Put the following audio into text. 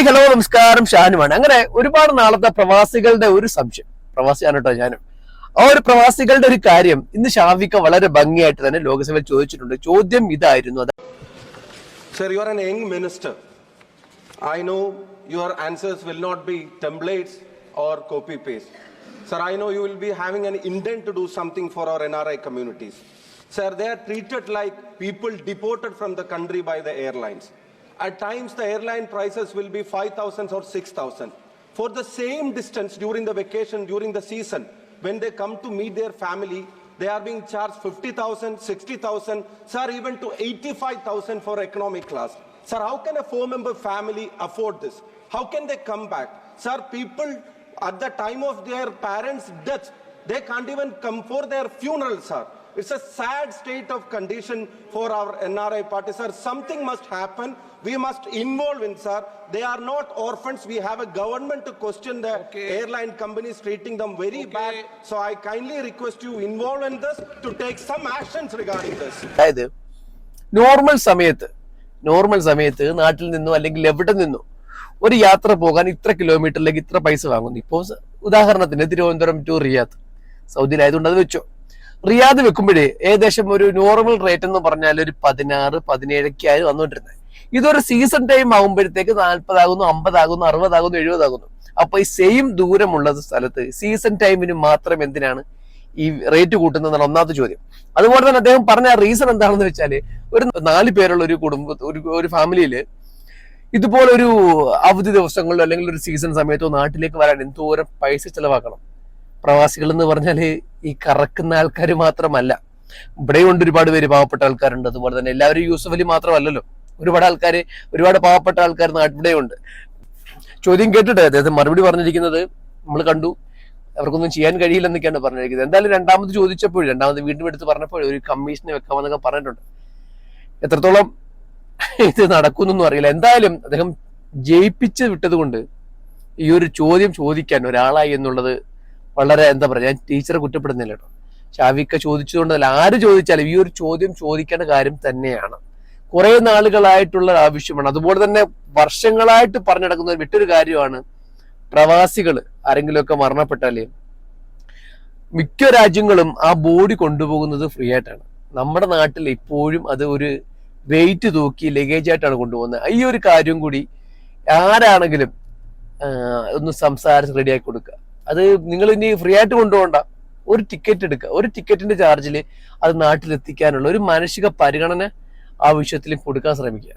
Hi hello നമസ്കാരം. ഷാനുമാണ് അങ്ങനെ ഒരുപാട് നാളത്തെ പ്രവാസികളുടെ ഒരു സംശയം. പ്രവാസിയാണ് കേട്ടോ ഞാനും. ആ ഒരു പ്രവാസികളുടെ ഒരു കാര്യം ഇന്ന് ഷാവിക്ക വളരെ ഭംഗിയായിട്ട് തന്നെ ലോകസഭയിൽ ചോദിച്ചിട്ടുണ്ട്. ചോദ്യം ഇതായിരുന്നു. അത് you are an young minister I know you answers will not be templates or copy paste sir I know you will be having an intent to do something for our an communities sir they're treated like people deported from the country by the airlines At times, the airline prices will be 5,000 or 6,000. For the same distance during the vacation, during the season, when they come to meet their family, they are being charged 50,000, 60,000, sir, even to 85,000 for economic class. Sir, how can a four member family afford this? How can they come back? Sir, people at the time of their parents' death, they can't even come for their funeral, sir. It's a sad state of condition for our NRI party, sir. Something must happen. We must involve in, sir. They are not orphans. We have a government to question the Okay. airline companies treating them very Okay. bad. So I kindly request you involve in this to take some actions regarding this. അതായത് normal സമയത്ത് normal സമയത്ത് നാട്ടിൽ നിന്നോ അല്ലെങ്കിൽ എവിടെ നിന്നോ ഒരു യാത്ര പോകാൻ ഇത്ര കിലോമീറ്ററിലേക്ക് ഇത്ര പൈസ വാങ്ങുന്നു ഇപ്പോൾ ഉദാഹരണത്തിന് തിരുവനന്തപുരം ടു റിയാദ് സൗദിയിലായതുകൊണ്ട് അത് വെച്ചോ റിയാദ് വെക്കുമ്പോഴേ ഏകദേശം ഒരു നോർമൽ റേറ്റ് എന്ന് പറഞ്ഞാൽ ഒരു പതിനാറ് പതിനേഴൊക്കെ ആയി വന്നുകൊണ്ടിരുന്നത് ഇതൊരു സീസൺ ടൈം ആകുമ്പോഴത്തേക്ക് നാൽപ്പതാകുന്നു അമ്പതാകുന്നു അറുപതാകുന്നു എഴുപതാകുന്നു. അപ്പൊ ഈ സെയിം ദൂരമുള്ള സ്ഥലത്ത് സീസൺ ടൈമിന് മാത്രം എന്തിനാണ് ഈ റേറ്റ് കൂട്ടുന്നതാണ് ഒന്നാമത്തെ ചോദ്യം. അതുപോലെ തന്നെ അദ്ദേഹം പറഞ്ഞ റീസൺ എന്താണെന്ന് വെച്ചാൽ ഒരു നാല് പേരുള്ള ഒരു കുടുംബ ഒരു ഒരു ഫാമിലിയിൽ ഇതുപോലെ ഒരു അവധി ദിവസങ്ങളിലോ അല്ലെങ്കിൽ ഒരു സീസൺ സമയത്തോ നാട്ടിലേക്ക് വരാൻ എന്തോരം പൈസ ചിലവാക്കണം. പ്രവാസികൾ എന്ന് പറഞ്ഞാൽ ഈ കറക്കുന്ന ആൾക്കാർ മാത്രമല്ല. ഇവിടെയുണ്ട് ഒരുപാട് പേര് പാവപ്പെട്ട ആൾക്കാരുണ്ട്. അതുപോലെ തന്നെ എല്ലാവരും യൂസഫ് അലി മാത്രമല്ലല്ലോ. ഒരുപാട് ആൾക്കാർ ഒരുപാട് പാവപ്പെട്ട ആൾക്കാർ നാട്ടിവിടെയുണ്ട് ചോദ്യം കേട്ടിട്ട് അദ്ദേഹം മറുപടി പറഞ്ഞിരിക്കുന്നത് നമ്മൾ കണ്ടു. അവർക്കൊന്നും ചെയ്യാൻ കഴിയില്ലെന്നൊക്കെയാണ് പറഞ്ഞിരിക്കുന്നത്. എന്തായാലും രണ്ടാമത് ചോദിച്ചപ്പോൾ രണ്ടാമത് വീണ്ടും എടുത്ത് പറഞ്ഞപ്പോൾ ഒരു കമ്മീഷനെ വെക്കാമെന്നൊക്കെ പറഞ്ഞിട്ടുണ്ട്. എത്രത്തോളം ഇത് നടക്കുന്നൊന്നും അറിയില്ല. എന്തായാലും അദ്ദേഹം ജയിപ്പിച്ച് വിട്ടത് കൊണ്ട് ഈ ഒരു ചോദ്യം ചോദിക്കാൻ ഒരാളായി എന്നുള്ളത് വളരെ എന്താ പറയുക ഞാൻ ടീച്ചറെ കുറ്റപ്പെടുന്നില്ല കേട്ടോ. ഷാവിക്ക ചോദിച്ചതുകൊണ്ടല്ല ആര് ചോദിച്ചാലും ഈ ഒരു ചോദ്യം ചോദിക്കേണ്ട കാര്യം തന്നെയാണ്. കുറെ നാളുകളായിട്ടുള്ള ആവശ്യമാണ്. അതുപോലെ തന്നെ വർഷങ്ങളായിട്ട് പറഞ്ഞു നടക്കുന്ന വിട്ടൊരു കാര്യമാണ് പ്രവാസികൾ ആരെങ്കിലുമൊക്കെ മരണപ്പെട്ടാൽ മിക്ക രാജ്യങ്ങളും ആ ബോഡി കൊണ്ടുപോകുന്നത് ഫ്രീ ആയിട്ടാണ്. നമ്മുടെ നാട്ടിൽ ഇപ്പോഴും അത് ഒരു വെയിറ്റ് തൂക്കി ലഗേജ് ആയിട്ടാണ് കൊണ്ടുപോകുന്നത്. ഈ ഒരു കാര്യം കൂടി ആരാണെങ്കിലും ഒന്ന് സംസാരിച്ച് റെഡിയാക്കി കൊടുക്കുക. അത് നിങ്ങൾ ഇനി ഫ്രീ ആയിട്ട് കൊണ്ടുപോകണ്ട. ഒരു ടിക്കറ്റ് എടുക്കുക ഒരു ടിക്കറ്റിന്റെ ചാർജിൽ അത് നാട്ടിലെത്തിക്കാനുള്ള ഒരു മാനസിക പരിഗണന ആ വിഷയത്തിൽ കൊടുക്കാൻ ശ്രമിക്കുക.